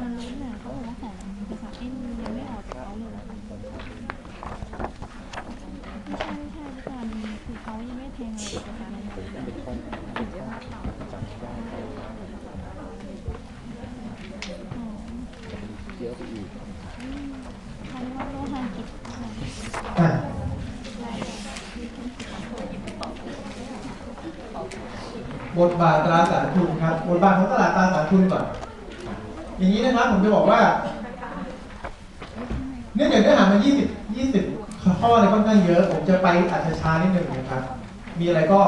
มันรู้นะเขาบอกว่าของภาษาเอ็นยังไม่ออกจากเขาเลยไม่ใช่ไม่ใช่พี่การคือเขายังไม่แทงเลยภาษานั้นถึงจะว่าเขาเยอะไปอีกอืมเขาเรียกว่าโลหะกิจบทบาทตราสารทุนครับ บทบาทของตลาดตราสารทุนก่อน อย่างนี้นะครับผมจะบอกว่า เนื่องจากเนื้อหามัน20 20 ข้อเนี่ยค่อนข้างเยอะ ผมจะไปอาจช้านิดหนึ่งนะครับ มีอะไรก็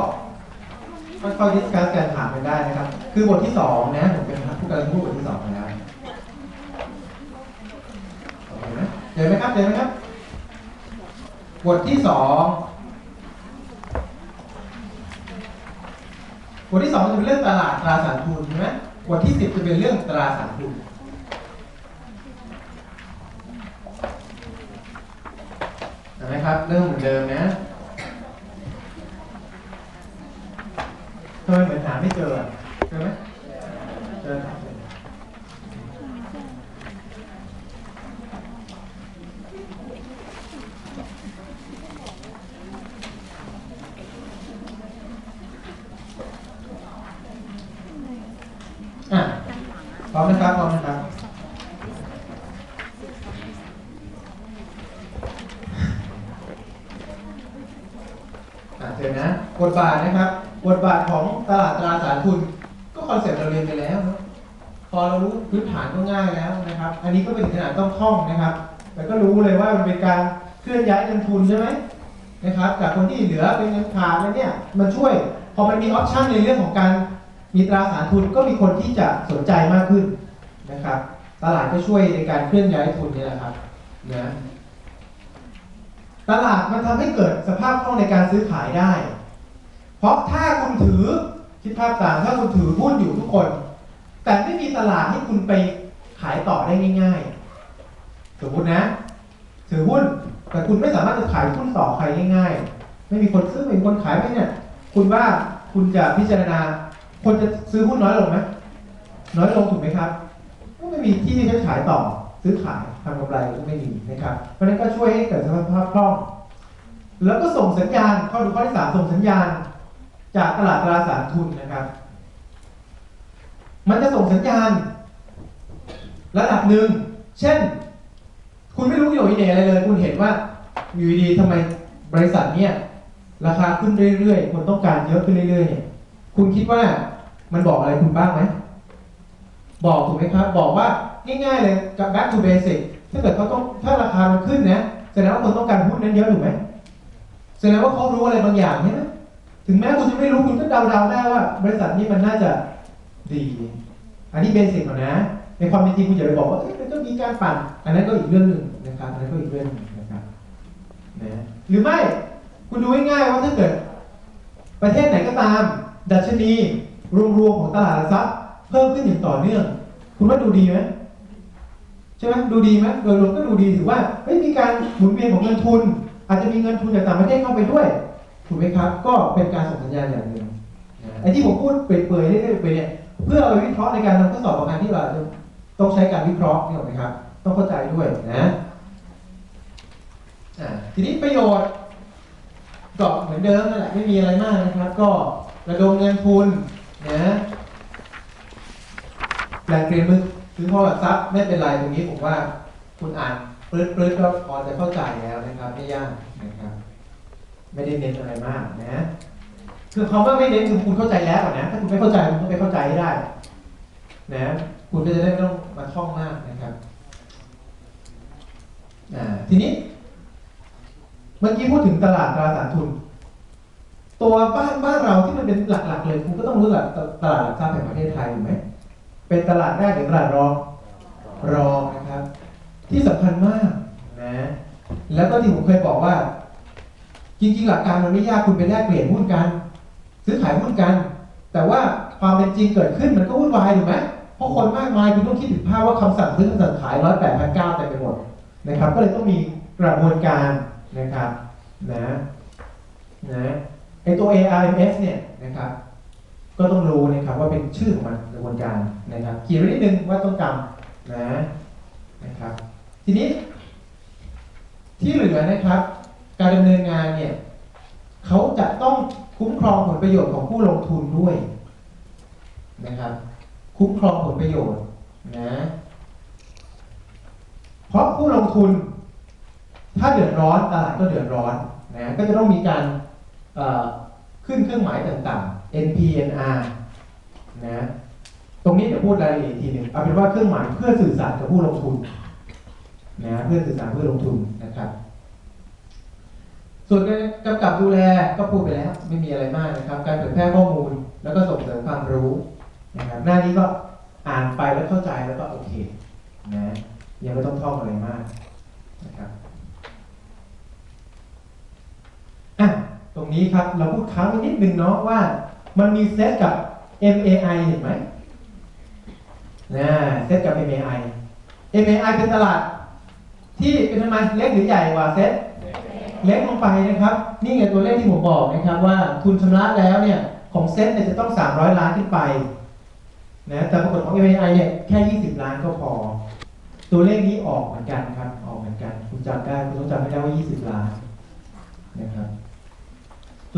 ค่อยๆดิสคัสกันถามกันได้นะครับ คือบทที่สองนะผมเป็นผู้กำลังพูดบทที่สองนะเคไหมเจอไหมครับเจอไหมครับ บทที่สองบทที่สองจะเป็นเรื่องตลาดตราสารทุนใช่ไหม บทที่สิบจะเป็นเรื่องตราสารทุนเห็นะครับ เริ่มเหมือนเดิมนะทำไมเหมือนหาไม่เจอเจอไหมเจอครับอะ พร้อมนะครับพร้อมนะครับเจอนะบทบาทนะครับบทบาทของตลาดตราสารทุน ก็คอนเซ็ปต์เราเรียนไปแล้ว พอเรารู้พื้นฐานก็ง่ายแล้วนะครับ อันนี้ก็เป็นขนาดต้องท่องนะครับ แต่ก็รู้เลยว่ามันเป็นการเคลื่อนย้ายเงินทุนใช่ไหมนะครับจากคนที่เหลือเป็นเงินขาดแล้วเนี่ยมันช่วยพอมันมีออปชันในเรื่องของการ มีตราสารทุนก็มีคนที่จะสนใจมากขึ้นนะครับ ตลาดก็ช่วยในการเคลื่อนย้ายทุนนี่แหละครับนะตลาดมันทำให้เกิดสภาพคล่องในการซื้อขายได้ เพราะถ้าคุณถือคิดภาพตามถ้าคุณถือหุ้นอยู่ทุกคน แต่ไม่มีตลาดให้คุณไปขายต่อได้ง่ายๆ สมมตินะ ถือหุ้นแต่คุณไม่สามารถจะขายหุ้นต่อใครง่าย ๆ ไม่มีคนซื้อไม่มีคนขายไหมเนี่ย คุณว่าคุณจะพิจารณา คนจะซื้อหุ้นน้อยลงไหมน้อยลงถูกไหมครับก็ไม่มีที่ให้ขายต่อซื้อขายทำกำไรก็ไม่มีนะครับ เพราะนั้นก็ช่วยให้เกิดสภาพคล่อง แล้วก็ส่งสัญญาณข้อดูข้อที่สามส่งสัญญาณ จากตลาดตราสารทุนนะครับ มันจะส่งสัญญาณ ระดับหนึ่งเช่น คุณไม่รู้อยู่อีเดอะไรเลย คุณเห็นว่าอยู่ดีๆทำไมบริษัทเนี่ยราคาขึ้นเรื่อยๆ คนต้องการเยอะขึ้นเรื่อยๆเนี่ยคุณคิดว่า มันบอกอะไรคุณบ้างไหมบอกถูกไหมครับ บอกว่าง่ายๆเลยกับ back to basic ถ้าเกิดเขาต้องถ้าราคามันขึ้นนะแสดงว่าคนต้องการหุ้นนั้นเยอะถูกไหมแสดงว่าเขารู้อะไรบางอย่างใช่ไหมถึงแม้คุณจะไม่รู้คุณก็เดาๆได้ว่า บริษัทนี้มันน่าจะดี อันนี้เบสิกก่อนนะ ในความเป็นจริงคุณอย่าไปบอกว่าเอ้ยมันก็มีการปั่น อันนั้นก็อีกเรื่องหนึ่งนะครับอันนั้นก็อีกเรื่องหนึ่งนะครับนะหรือไม่คุณดูง่ายๆว่าถ้าเกิด ประเทศไหนก็ตาม ดัชนี รวมๆของตลาดหลักทรัพย์เพิ่มขึ้นอย่างต่อเนื่อง คุณว่าดูดีไหมใช่ไหมดูดีไหมโดยรวมก็ดูดีถือว่าเฮ้ยมีการหมุนเวียนของเงินทุน อาจจะมีเงินทุนจากต่างประเทศเข้าไปด้วยถูกไหมครับ ก็เป็นการส่งสัญญาณอย่างหนึ่งไอ้ที่ผมพูดเปื่อยๆเรื่อยๆไปเนี่ยเพื่อเอาไปวิเคราะห์ในการทำข้อสอบบางอันที่เราจะต้องใช้การวิเคราะห์นี่หรอกไหมครับ ต้องเข้าใจด้วยนะทีนี้ประโยชน์ก็เหมือนเดิมนั่นแหละไม่มีอะไรมากนะครับ ก็ระดมเงินทุน นะแหล่งเกณฑ์มือซื้อพอหลักทรัพย์ไม่เป็นไรตรงนี้ผมว่า คุณอ่านปลื้ดปลื้ดก็พอจะเข้าใจแล้วนะครับ ไม่ยากนะครับ ไม่ได้เน้นอะไรมากนะ คือคำว่าไม่เน้นคือคุณเข้าใจแล้วนะ ถ้าคุณไม่เข้าใจคุณต้องไปเข้าใจให้ได้ นะ คุณก็จะได้ไม่ต้องมาท่องมากนะครับทีนี้เมื่อกี้พูดถึงตลาดตราสารทุน ตัวบ้านบ้านเราที่มันเป็นหลักๆเลยคุณก็ต้องรู้หลักตลาดหลักทรัพย์แห่งประเทศไทยถูกไหมเป็นตลาดแรกหรือตลาดรองรองนะครับ ที่สำคัญมากนะแล้วก็ที่ผมเคยบอกว่า จริงๆ หลักการมันไม่ยากคุณไปแลกเปลี่ยนหุ้นกัน ซื้อขายหุ้นกัน แต่ว่าความเป็นจริงเกิดขึ้นมันก็วุ่นวายถูกไหมเพราะคนมากมายคุณต้องคิดถึงภาพว่าคำสั่งซื้อคำสั่งขายร้อยแปดพันเก้าเต็มไปหมดนะครับ ก็เลยต้องมีกระบวนการนะครับนะนะ ไอตัว ARMS เนี่ยนะครับ ก็ต้องรู้นะครับว่าเป็นชื่อของมันกระบวนการนะครับเขียนไว้นิดนึงว่าต้องจำนะนะครับ ทีนี้ ที่เหลือนะครับ การดำเนินงานเนี่ยเขาจะต้องคุ้มครองผลประโยชน์ของผู้ลงทุนด้วยนะครับ คุ้มครองผลประโยชน์นะเพราะผู้ลงทุน ถ้าเดือดร้อนตลาดก็เดือดร้อนนะก็จะต้องมีการ ขึ้นเครื่องหมายต่างๆ NPNR นะ ตรงนี้เดี๋ยวพูดรายละเอียดอีกทีหนึ่งเอาเป็นว่าเครื่องหมายเพื่อสื่อสารกับผู้ลงทุนนะเพื่อสื่อสารเพื่อลงทุนนะครับ ส่วนการกำกับดูแลก็พูดไปแล้ว ไม่มีอะไรมากนะครับ การเผยแพร่ข้อมูลแล้วก็ส่งเสริมความรู้นะครับหน้านี้ก็อ่านไปแล้วเข้าใจแล้วก็โอเคนะยังไม่ต้องท่องอะไรมากนะครับอะ ตรงนี้ครับเราพูดค้างไว้นิดนึงเนาะว่ามันมีเซตกับ MAI เห็นไหมนะเซตกับ MAI MAI เป็นตลาด ที่เป็นทำไมเล็กหรือใหญ่กว่าเซตเล็กลงไปนะครับ นี่ไงตัวเลขที่ผมบอกนะครับว่าทุนชำระแล้วเนี่ยของเซ็ตเนี่ยจะต้อง 300 ล้านขึ้นไปนะแต่ปรากฏของ MAI เนี่ยแค่ 20 ล้านก็พอ ตัวเลขนี้ออกเหมือนกันครับ ออกเหมือนกัน คุณจำได้คุณต้องจำไม่ได้ว่า 20 ล้านนะครับ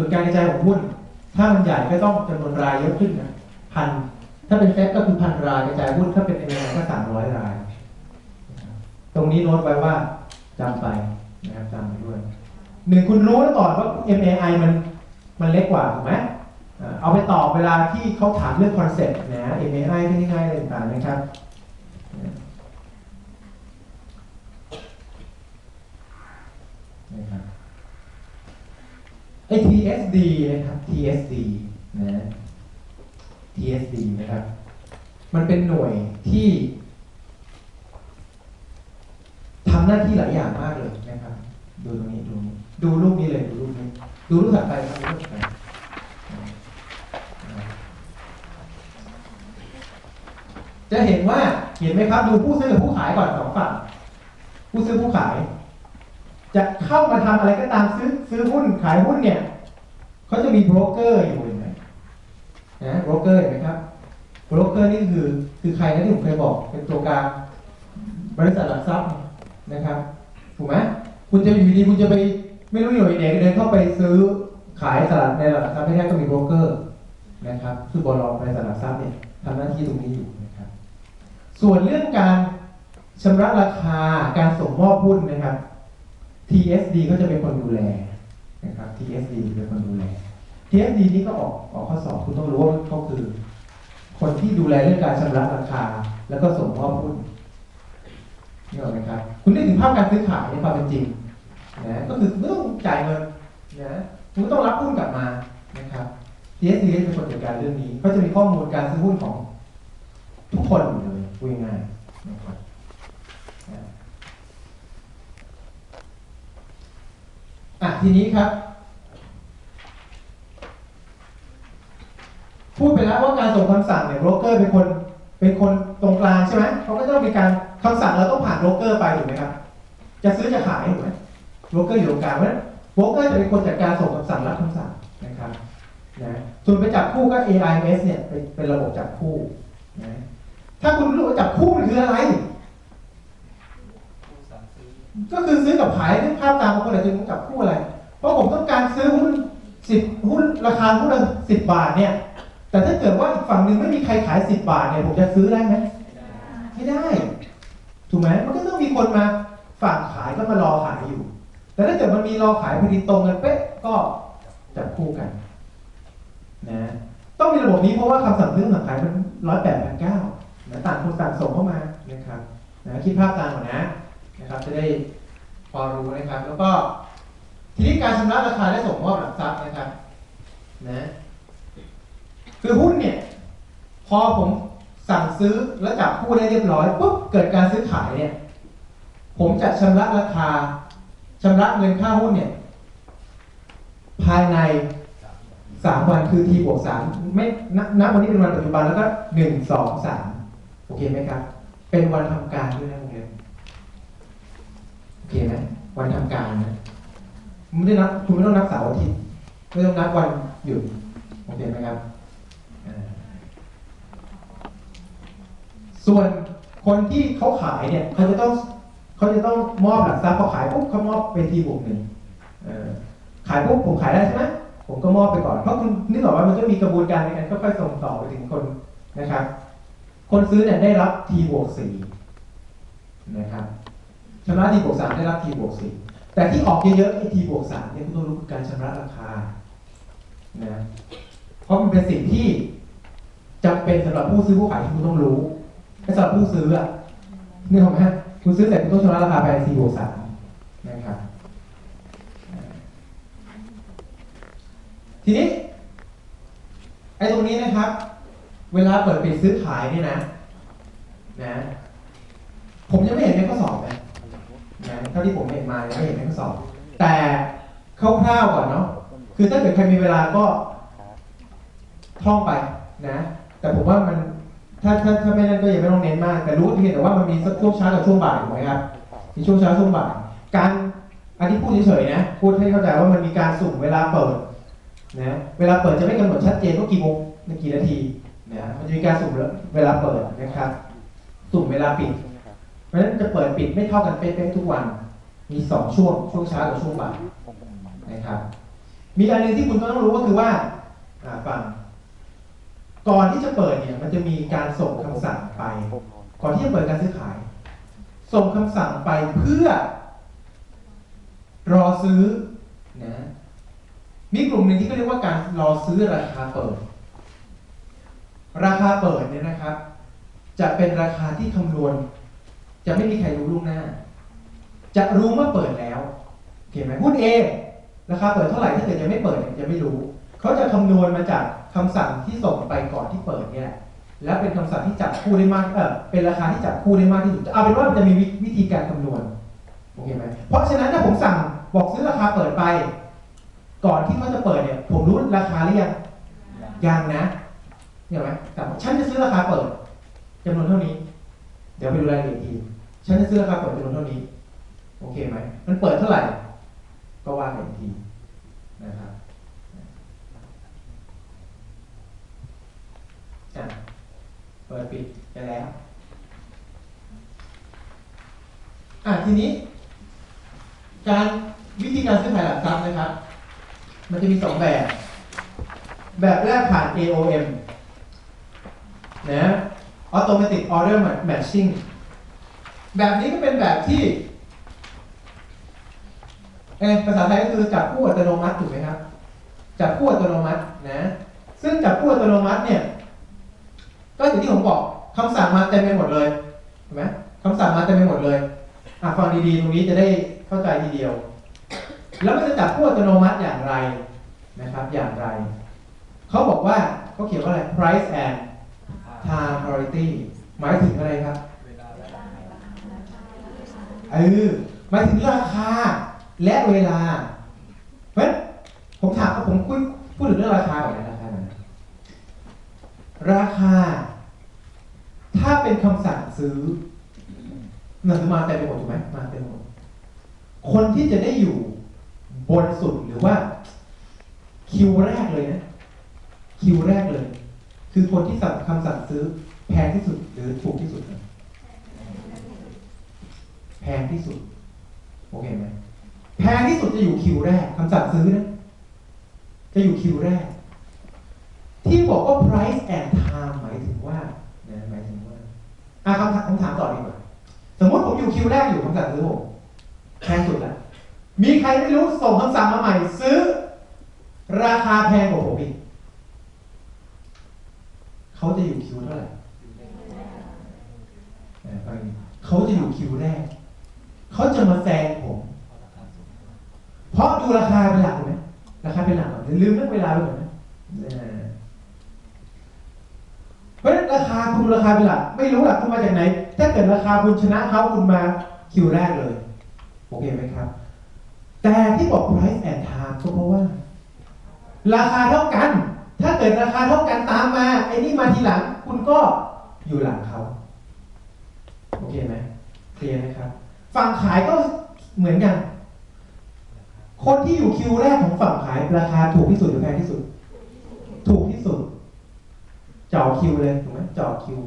ส่วนการกระจายของหุ้นถ้ามันใหญ่ก็ต้องจำนวนรายเยอะขึ้นนะพันถ้าเป็นเซ็ตก็คือพันรายกระจายหุ้นถ้าเป็น MAI ก็300รายรับตรงนี้โน้ตไว้ว่าจำไปนะครับจำไปด้วยหนึ่งคุณรู้แล้วก่อนว่า MAI มันมันเล็กกว่าถูกไหมอ่าเอาไปตอบเวลาที่เขาถามเรื่องคอนเซ็ปต์นะ MAI เป็นยังไงอะไรต่างๆนะครับนะครับ ไอ้ TSD นะครับ TSD นะ TSD นะครับ มันเป็นหน่วยที่ทำหน้าที่หลายอย่างมากเลยนะครับ ดูตรงนี้ดูนี้ดูรูปนี้เลยดูรูปนี้ ดูรูปถัดไปครับดูรูปถัดไปจะเห็นว่าเห็นไหมครับ ดูผู้ซื้อกับผู้ขายก่อนสองฝั่งผู้ซื้อผู้ขาย จะเข้ามาทำอะไรก็ตามซื้อซื้อหุ้นขายหุ้นเนี่ยเขาจะมีโบรกเกอร์อยู่เห็นไหมนะโบรกเกอร์เห็นไหมครับโบรกเกอร์นี่คือคือใครนะที่ผมเคยบอกเป็นตัวกลางบริษัทหลักทรัพย์นะครับถูกไหมคุณจะอยู่ดีคุณจะไปไม่รู้อยู่ไหนเดินเข้าไปซื้อขายตลาดในหลักทรัพย์ไม่ได้ก็มีโบรกเกอร์นะครับคือบลในตลาดหลักทรัพย์เนี่ยทำหน้าที่ตรงนี้อยู่นะครับ ส่วนเรื่องการชำระราคาการส่งมอบหุ้นนะครับ TSD ก็จะเป็นคนดูแลนะครับ TSD เป็นคนดูแล TSD นี่ก็ออกออกข้อสอบคุณต้องรู้ว่าเขาคือ คนที่ดูแลเรื่องการชำระราคา แล้วก็ส่งมอบหุ้นนี่ออไหมครับ คุณได้ถึงภาพการซื้อขายในความเป็นจริงนะก็คือไม่องจ่ายเงินนะคุณต้องรับหุ้นกลับมานะครับ TSD เป็นคนจัดการเรื่องนี้ ก็จะมีข้อมูลการซื้อหุ้นของทุกคนอยู่เลยพูดง่ายๆนะครับนะอะ ทีนี้ครับ พูดไปแล้วว่าการส่งคำสั่งเนี่ยโบรกเกอร์เป็นคนเป็นคนตรงกลางใช่ไหมเขาก็ต้องมีการคำสั่งเราต้องผ่านโบรกเกอร์ไปถูกไหมครับ จะซื้อจะขายถูกไหมโบรกเกอร์อยู่ตรงกลางเพราะนั้นโบรกเกอร์จะเป็นคนจัดการส่งคำสั่งรับคำสั่งนะครับนะส่วนไปจับคู่ก็ AIS เนี่ยเป็นเป็นระบบจับคู่นะถ้าคุณรู้ว่าจับคู่มันคืออะไร ก็คือซื้อกับขายนึกภาพตามบางคนอาจจะรู้จับคู่อะไร เพราะผมต้องการซื้อหุ้นสิบหุ้นราคาหุ้นละสิบบาทเนี่ย แต่ถ้าเกิดว่าอีกฝั่งหนึ่งไม่มีใครขายสิบบาทเนี่ยผมจะซื้อได้ไหมไม่ได้ ถูกไหมมันก็ต้องมีคนมาฝั่งขายก็มารอขายอยู่ แต่ถ้าเกิดมันมีรอขายพอดีตรงกันเป๊ะก็จับคู่กันนะต้องมีระบบนี้เพราะว่าคำสั่งซื้อคำสั่งขายมันร้อยแปดพันเก้านะต่างคนต่างส่งเข้ามานะครับนะคิดภาพตามก่อนนะนะครับ จะได้พอรู้นะครับ แล้วก็ ทีนี้การชำระราคาและส่งมอบหลักทรัพย์นะครับนะคือหุ้นเนี่ย พอผมสั่งซื้อแล้วจับคู่ได้เรียบร้อยปุ๊บเกิดการซื้อขายเนี่ย ผมจะชำระราคาชำระเงินค่าหุ้นเนี่ย ภายในสามวันคือทีบวกสามไม่นับนับวันนี้เป็นวันปัจจุบันแล้วก็หนึ่งสองสามโอเคไหมครับ เป็นวันทำการด้วยนะโรงเรียนโอเคไหมวันทำการนะ ไม่ได้นับคุณไม่ต้องนับเสาร์อาทิตย์ไม่ต้องนับวันหยุดโอเคไหมครับส่วนคนที่เขาขายเนี่ยเขาจะต้องเขาจะต้องมอบหลักทรัพย์พอขายปุ๊บเขามอบเป็นทีบวกหนึ่งขายปุ๊บผมขายได้ใช่ไหมผมก็มอบไปก่อน เพราะคุณนึกออกว่ามันจะมีกระบวนการในการค่อยๆส่งต่อไปถึงคนนะครับ คนซื้อเนี่ยได้รับทีบวกสี่นะครับชำระทีบวกสามได้รับทีบวกสี่ แต่ที่ออกเยอะๆไอ้ทีบวกสามเนี่ยคุณต้องรู้การชำระราคานะเพราะมันเป็นสิ่งที่จำเป็นสำหรับผู้ซื้อผู้ขายที่คุณต้องรู้และสำหรับผู้ซื้ออะนึกออกไหมคุณซื้อเสร็จคุณต้องชำระราคาไปทีบวกสามนะครับทีนี้ไอ้ตรงนี้นะครับ เวลาเปิดปิดซื้อขายเนี่ยนะนะ ผมยังไม่เห็นในข้อสอบนะ นะเท่าที่ผมเห็นมายังไม่เห็นในข้อสอบ แต่คร่าวๆก่อนเนาะคือถ้าเกิดใครมีเวลาก็ท่องไปนะ แต่ผมว่ามันถ้าถ้าถ้าไม่นั่นก็ยังไม่ต้องเน้นมาก แต่รู้เพียงแต่ว่ามันมีช่วงเช้ากับช่วงบ่ายถูกไหมครับมีช่วงเช้าช่วงบ่ายการอันที่พูดเฉยๆนะ พูดให้เข้าใจว่ามันมีการสุ่มเวลาเปิดนะเวลาเปิดจะไม่กำหนดชัดเจนว่ากี่โมงกี่นาทีนะมันจะมีการสุ่มเวลาเปิดนะครับ สุ่มเวลาปิด เพราะฉะนั้นจะเปิดปิดไม่เท่ากันเป๊ะๆทุกวัน มีสองช่วง ช่วงเช้ากับช่วงบ่ายนะครับ มีอันหนึ่งที่คุณต้องรู้ก็คือว่าฟัง ก่อนที่จะเปิดเนี่ย มันจะมีการส่งคำสั่งไป ก่อนที่จะเปิดการซื้อขาย ส่งคำสั่งไปเพื่อ รอซื้อนะมีกลุ่มหนึ่งที่เขาเรียกว่าการรอซื้อราคาเปิด ราคาเปิดเนี่ยนะครับ จะเป็นราคาที่คำนวณ จะไม่มีใครรู้ล่วงหน้า จะรู้เมื่อเปิดแล้วโอเคไหมหุ้นเอราคาเปิดเท่าไหร่ถ้าเกิดยังไม่เปิดเนี่ยจะไม่รู้ เขาจะคำนวณมาจากคำสั่งที่ส่งไปก่อนที่เปิดเนี่ยแหละและเป็นคำสั่งที่จับคู่ได้มากเออเป็นราคาที่จับคู่ได้มากที่สุดเอาเป็นว่ามันจะมีวิธีการคำนวณโอเคไหมเพราะฉะนั้นถ้าผมสั่งบอกซื้อราคาเปิดไป ก่อนที่เขาจะเปิดเนี่ย ผมรู้ราคาหรือยังยังนะเห็นไหมแต่ฉันจะซื้อราคาเปิดจำนวนเท่านี้ เดี๋ยวไปดูรายละเอียดอีกที ฉันจะซื้อราคาเปิดจำนวนเท่านี้ โอเคไหม มันเปิดเท่าไหร่ ก็ว่ากันอีกทีนะครับอะเปิดปิดไปแล้ว อะทีนี้ การวิธีการซื้อขายหลักทรัพย์นะครับ มันจะมีสองแบบ แบบแรกผ่าน AOM นะ Automatic Order Matching แบบนี้ก็เป็นแบบที่เอภาษาไทยก็คือจับคู่อัตโนมัติถูกไหมครับ จับคู่อัตโนมัตินะ ซึ่งจับคู่อัตโนมัติเนี่ย ก็อย่างที่ผมบอกคำสั่งมาเต็มไปหมดเลยเห็นไหมคำสั่งมาเต็มไปหมดเลยอะฟังดีๆตรงนี้จะได้เข้าใจทีเดียว แล้วมันจะจับคู่อัตโนมัติอย่างไรนะครับ อย่างไร เขาบอกว่าเขาเขียนว่าอะไร price and time priority หมายถึงอะไรครับ เออหมายถึงราคาและเวลาเพราะผมถามผมคุยพูดถึงเรื่องราคาก่อนนะราคานะราคา ถ้าเป็นคำสั่งซื้อหนังสือมาเต็มไปหมดถูกไหมมาเต็มหมดคนที่จะได้อยู่บนสุดหรือว่า คิวแรกเลยนะคิวแรกเลย คือคนที่สั่งคำสั่งซื้อแพงที่สุดหรือถูกที่สุดนะ งที่สุด โอเคไหมแพงที่สุดจะอยู่คิวแรกคำสั่งซื้อนะ จะอยู่คิวแรก ที่บอกว่า price and time หมายถึงว่านะหมายถึงว่าอะคำถามคำถามต่อดีกว่าสมมติผมอยู่คิวแรกอยู่คำสั่งซื้อผมแพงสุดแล้วมีใครไม่รู้ส่งคำสั่งมาใหม่ ซื้อ ราคาแพงกว่าผมอีกเขาจะอยู่คิวเท่าไหร่เออฟังดีเขาจะอยู่คิวแรก เขาจะมาแซงผม เพราะดูราคาเป็นหลักไหมราคาเป็นหลักก่อนอย่าลืมเรื่องเวลาไปก่อนะเพราะฉะนั้นราคาคุณราคาเป็นหลัก ไม่รู้หลักคุณมาจากไหน ถ้าเกิดราคาคุณชนะเขาคุณมาคิวแรกเลย โอเคไหมครับ แต่ที่บอก price and time ก็เพราะว่า ราคาเท่ากัน ถ้าเกิดราคาเท่ากันตามมาไอ้นี่มาทีหลัง คุณก็อยู่หลังเขา โอเคไหมเคลียร์นะครับ ฝั่งขายก็เหมือนกัน คนที่อยู่คิวแรกของฝั่งขายราคาถูกที่สุดหรือแพงที่สุด ถูกที่สุดเจาะคิวเลยถูกไหมเจาะคิว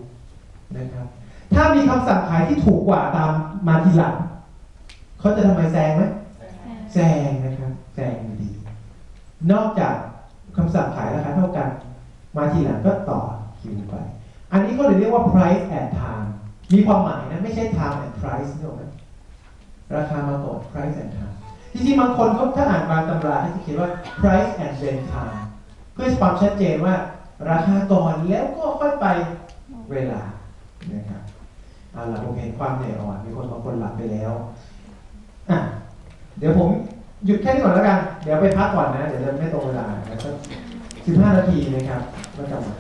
นะครับ ถ้ามีคำสั่งขายที่ถูกกว่าตามมาทีหลังเขาจะทำไมแซงไหมแซงนะครับแซงอยู่ดี นอกจากคำสั่งขายราคาเท่ากัน มาทีหลังก็ต่อคิวไป อันนี้เขาเลยเรียกว่า price and time มีความหมายนะ ไม่ใช่ time and price นี่หรอกไหม ราคามาก่อน price and time จริงๆบางคนเขาถ้าอ่านบางตำราเขาจะเขียนว่า price and then time เพื่อความชัดเจนว่า ราคาก่อนแล้วก็ค่อยไปเวลานะครับเอาละผมเห็นความเหนื่อยอ่อนมีคนบางคนหลับไปแล้วอะเดี๋ยวผมหยุดแค่นี้ก่อนแล้วกัน เดี๋ยวไปพักก่อนนะ เดี๋ยวจะไม่ตรงเวลาแล้วก็สิบห้านาทีนะครับก็กลับมา